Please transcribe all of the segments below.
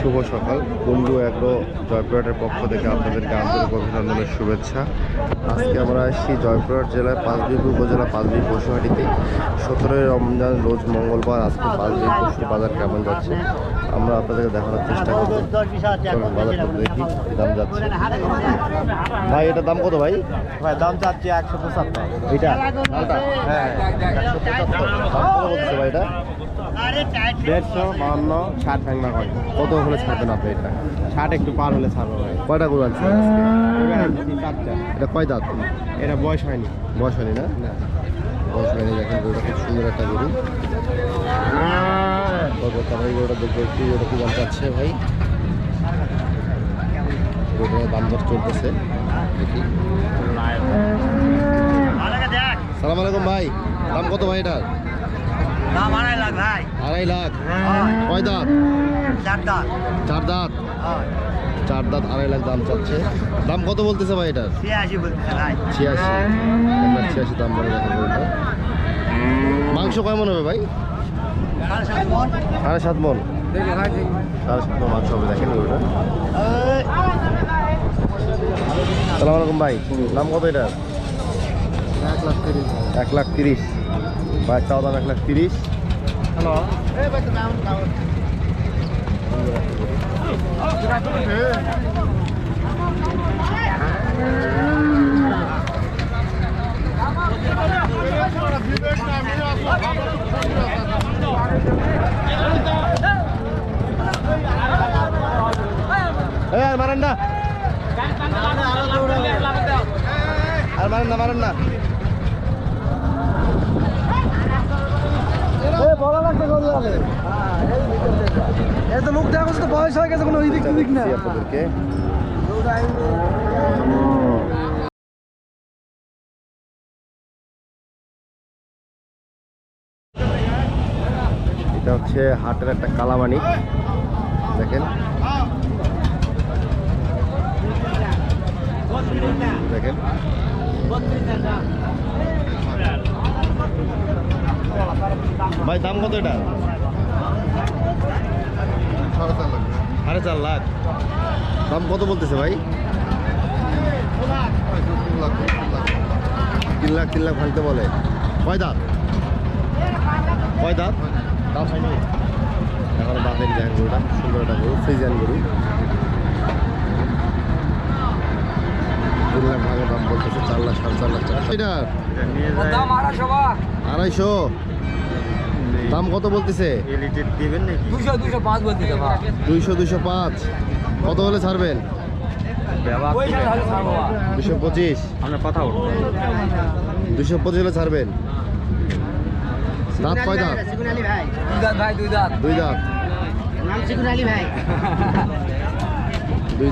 শুভ সকাল। কুন্ডু এগ্রো জয়পুরহাটের পক্ষ থেকে আপনাদেরকে আন্তরিক অভিনন্দনের শুভেচ্ছা। আজকে আমরা আসছি জয়পুরহাট জেলার পাঁচবিবি উপজেলা পাঁচবিবি পশুহাটিতে। সতেরোই রমজান রোজ মঙ্গলবার আজকে পাঁচবিবি পশু বাজার কেমন যাচ্ছে? আমরা আপনাদেরকে দেখানোর চেষ্টা বাজারটা দেখি দাম যাচ্ছে। ভাই এটার দাম কত ভাই? ভাই দাম চাচ্ছি একশো পঁচাত্তর। এটা? হ্যাঁ একশো পঁচাত্তর। ভাই এটা? দেড়শো বাউন্ন ষাট ভাঙবা কয় কত হলে ছাড়বেন আপনি এটা? ষাট একটু পার হলে ছাড়বো ভাই। কয়টা গরু আছে? চারটা এটা কয় দাঁত? এটা বয়স হয়নি। বয়স হয়নি না? বয়স হয়নি দেখেন গরুটা খুব সুন্দর একটা গরু। এই গরুটা দেখব একটু ওটা কি দাম চাচ্ছে ভাই। গরুটার দাম দর চলতেছে। দেখি। সালাম আলাইকুম ভাই। দাম কত ভাই এটার? দাম আড়াই লাখ ভাই। আড়াই লাখ? কয় দাঁত? চার দাঁত। চার দাঁত? চার দাঁত আড়াই লাখ দাম চাচ্ছে। দাম কত বলতেছে ভাই এটার? ছিয়াশি বলতেছে ভাই। ছিয়াশি। ছিয়াশি দাম বলে গরুটা মাংস কেমন হবে ভাই? সাড়ে সাত মন। সাড়ে সাত মন? সাড়ে সাত মন মাংস হবে দেখেন গরুটা। সালাম আলাইকুম ভাই। দাম কত এটার? এক লাখ তিরিশ। এক লাখ তিরিশ। ভাই চাও দাম এক লাখ তিরিশ হ্যালো এই আর মারেন না আর মারেন না মারেন না এত লোক দেখা তো বয়স হয়ে গেছে, কোনো ওইদিক দিক না। এটা হচ্ছে হাটের একটা কালামানি। দেখেন। দেখেন। ভাই দাম কত এটা? সাড়ে চার লাখ। দাম কত বলতেছে ভাই? তিন লাখ তিন লাখ ভাঙতে বলে। কয় দাঁত? কয় দাঁত? দাঁত হয়নি। এখন দাঁতের দেখেন গরুটা সুন্দর একটা গরু ফ্রিজিয়ান গরু। তিন লাখ ভাঙে দাম বলতেছে চার লাখ সাড়ে চার লাখ টাকা। আড়াইশো? দাম কত বলতেছে? পাঁচ দুইশো দুইশো পাঁচ। কত হলে ছাড়বেন। দুশো পঁচিশ। আপনার কথা দুশো পঁচিশ হলে ছাড়বেন? দাঁত কয় দাঁত? দুই দাঁত ভাই দুই দাঁত। দুই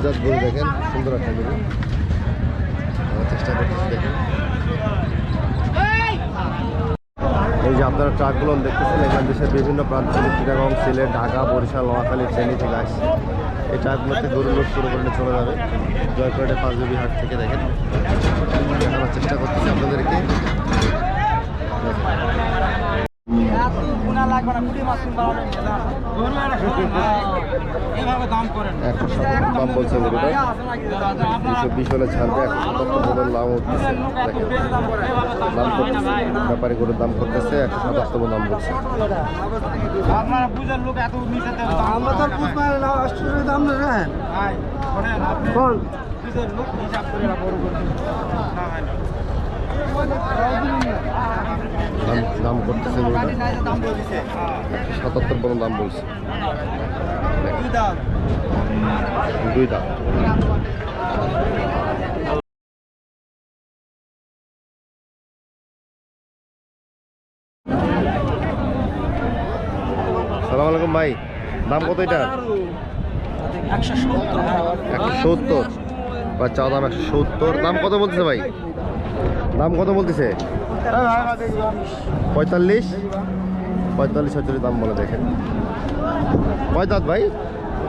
দাঁত। গরু দেখেন সুন্দর একটা গরু। চেষ্টা করতেছি দেখেন এই যে আপনারা ট্রাকগুলো দেখতেছেন, এখানে দেশের বিভিন্ন প্রান্ত থেকে চিটাগং, সিলেট, ঢাকা, বরিশাল, নোয়াখালী ট্রেনি থেকে আসছে। এই ট্রাকগুলোতে গরু লোড শুরু করলে চলে যাবে। জয়পুরে পাঁচজবি হাট থেকে দেখেন। দেখানোর চেষ্টা করতেছি আপনাদেরকে। একশো সাতাত্তর দাম বলছে গরুটা দুশো বিশ হলে ছাড়বে একশো সাতাত্তর দাম উঠতেছে দাম করতেছে ব্যাপারী গরুর দাম করতেছে একশো সাতাত্তর দাম বলছে। আপনারা বুঝের লোক এত আমরা তো দাম না হ্যাঁ কোন? হিসাব করে বড় করে না হয় না। দাম দাম করতেছে বলছে সাতাত্তর বলে দাম বলছে। দুই দাম। সালাম আলাইকুম ভাই দাম কত এটা? একশো সত্তর। একশো সত্তর। বা চা দাম একশো সত্তর। দাম কত বলতেছে ভাই? দাম কত বলতেছে? পঁয়তাল্লিশ? পঁয়তাল্লিশ ছয়চল্লিশ দাম বলে দেখেন। কয় দাঁত ভাই?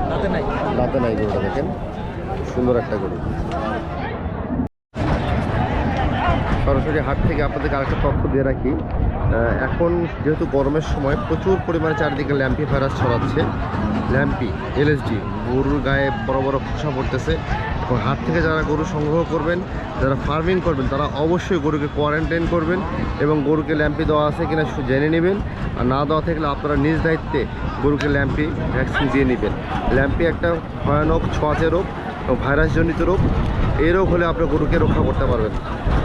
তাতে নাই। দাঁতে নাই গরুটা দেখেন। সুন্দর একটা গরু। সরাসরি হাট থেকে আপনাদেরকে আরেকটা তথ্য দিয়ে রাখি। এখন যেহেতু গরমের সময় প্রচুর পরিমাণে চারিদিকে ল্যাম্পি ভাইরাস ছড়াচ্ছে। ল্যাম্পি, এলএসডি, গরুর গায়ে বড় বড় খোসা পড়তেছে। এবং হাত থেকে যারা গরু সংগ্রহ করবেন, যারা ফার্মিং করবেন, তারা অবশ্যই গরুকে কোয়ারেন্টাইন করবেন এবং গরুকে ল্যাম্পি দেওয়া আছে কিনা জেনে নেবেন। আর না দেওয়া থাকলে আপনারা নিজ দায়িত্বে গরুকে ল্যাম্পি ভ্যাকসিন দিয়ে নেবেন। ল্যাম্পি একটা ভয়ানক ছোঁয়াচে রোগ এবং ভাইরাসজনিত রোগ। এই রোগ হলে আপনার গরুকে রক্ষা করতে পারবেন।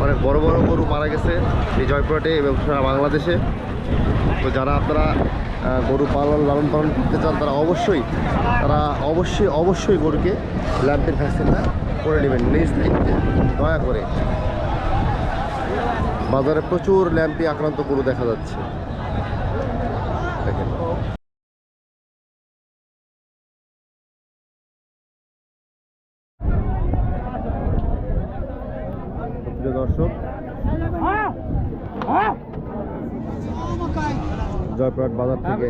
অনেক বড় বড় গরু মারা গেছে এই জয়পুরহাটে এবং সারা বাংলাদেশে। তো যারা আপনারা গরু পালন, লালন পালন করতে চান, তারা অবশ্যই তারা অবশ্যই অবশ্যই গরুকে ল্যাম্পের ভ্যাকসিনটা করে নেবেন, নিজ দায়িত্বে দয়া করে। বাজারে প্রচুর ল্যাম্পি আক্রান্ত গরু দেখা যাচ্ছে। দেখেন। জয়পুরহাট বাজার থেকে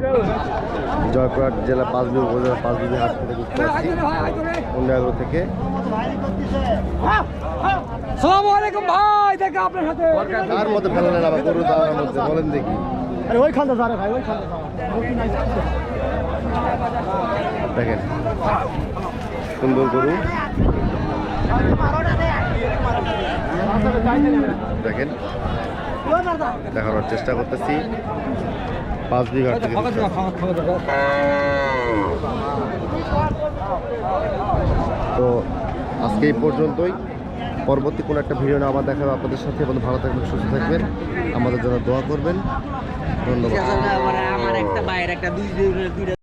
জয়পুরহাট জেলা পাঁচবিবি উপজেলা পাঁচবিবি হাট থেকে যুক্ত আছি মুন্ডাগর থেকে। আবার গরু দাওয়ার মধ্যে বলেন দেখি। দেখেন। সুন্দর গরু। দেখেন। দেখানোর চেষ্টা করতেছি। পাঁচ বিঘা তো আজকে এই পর্যন্তই। পরবর্তী কোনো একটা ভিডিও আবার দেখা হবে আপনাদের সাথে। এবং ভালো থাকবেন, সুস্থ থাকবেন। আমাদের জন্য দোয়া করবেন। ধন্যবাদ।